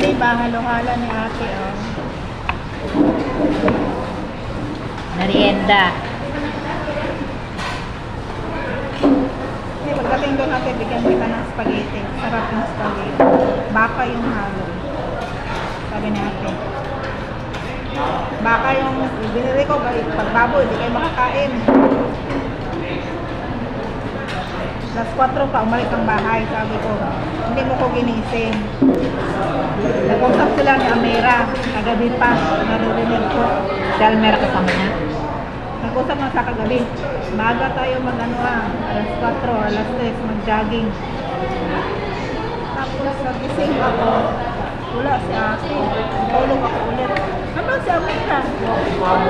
Mali ba? Ni ate, oh. Merienda. Kasi pagdating doon ate, bigyan kita ng spaghetti. Sarap ng spaghetti. Baka yung halo. Sabi ni ate. Baka yung binili ko, pag baboy, hindi kayo makakain. Last 4 pa, umalik ang bahay. Sabi ko, hindi mo ko ginising. Nag-usap sila ni Amira. Kagabi pa, naririnig ko. Si Almer kasama niya. Nag-usap nga sa kagabi. Maga tayo mag-ano ah, alas 4, alas 3, mag-jogging. Tapos nagising ako, wala si ate. Tulog ako ulit. Ano si Amira?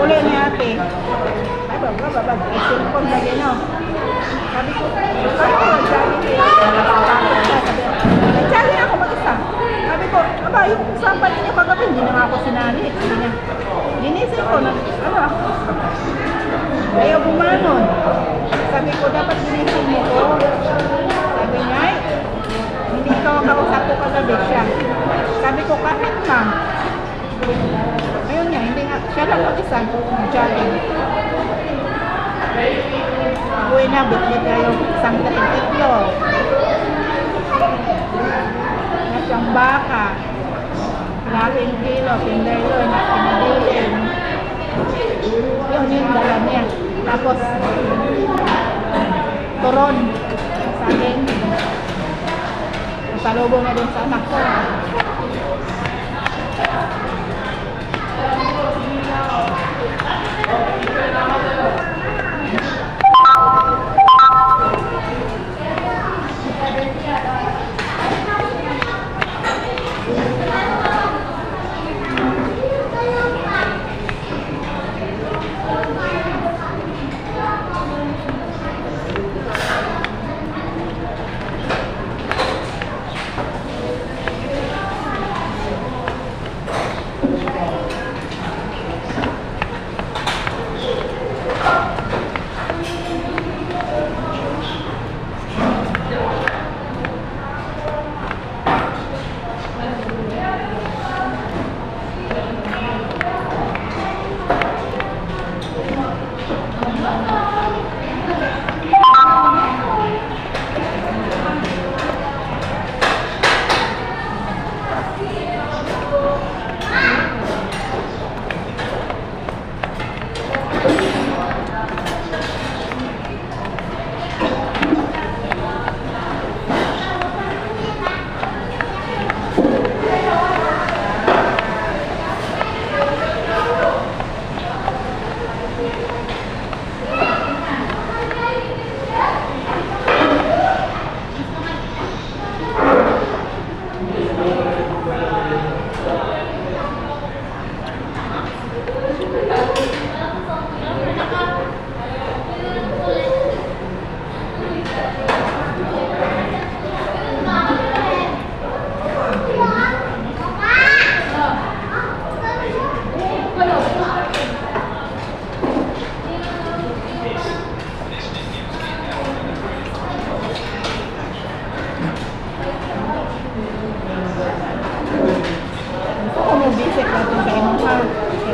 Uli ni ate. Ay, baba, baba, cellphone na oh. Sabi ko, ay, nag-jogging ako mag-isa. Ko, aba, yung usapan niya kagabi, ako sinali. Sabi niya, ko, na, ano ayaw bumanon. Sabi ko, dapat ginising mo ko. Sabi niya, ay, hindi ko kausap ko kagabi siya. Sabi ko, kahit ma'am. Ayun nga, hindi nga, siya lang mag-isa, jogging. Uwi na, bitbit yung isang dating itlog. Na siyang baka. Laking kilo, pinderloin, na pinadilin. Yun yung dala niya. Tapos, turon. Saging. Pasalubong na din sa anak ko.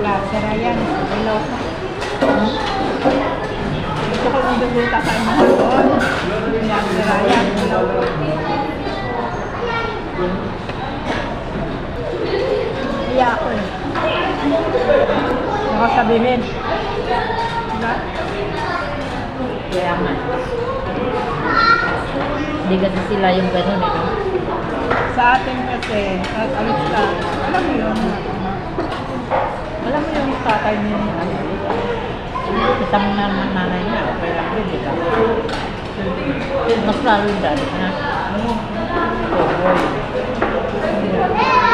Sila, si Ryan, hello. Gusto ko mag-visita sa inuha doon. Sila, si Ryan, hello. Iya ako eh. Ako sabihin. Diba? Kaya nga. Hindi kasi sila yung ganun eh. Sa atin kasi, at alis ka, alam mo yun. Alam mo yung tatay ni ano, Mo naman nanay niya, okay lang yun, di ba? Mas lalo yung dati na. Oo.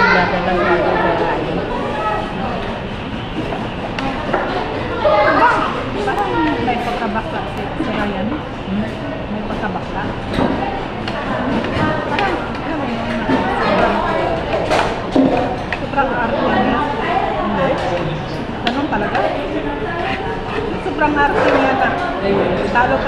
Wala talaga lamentable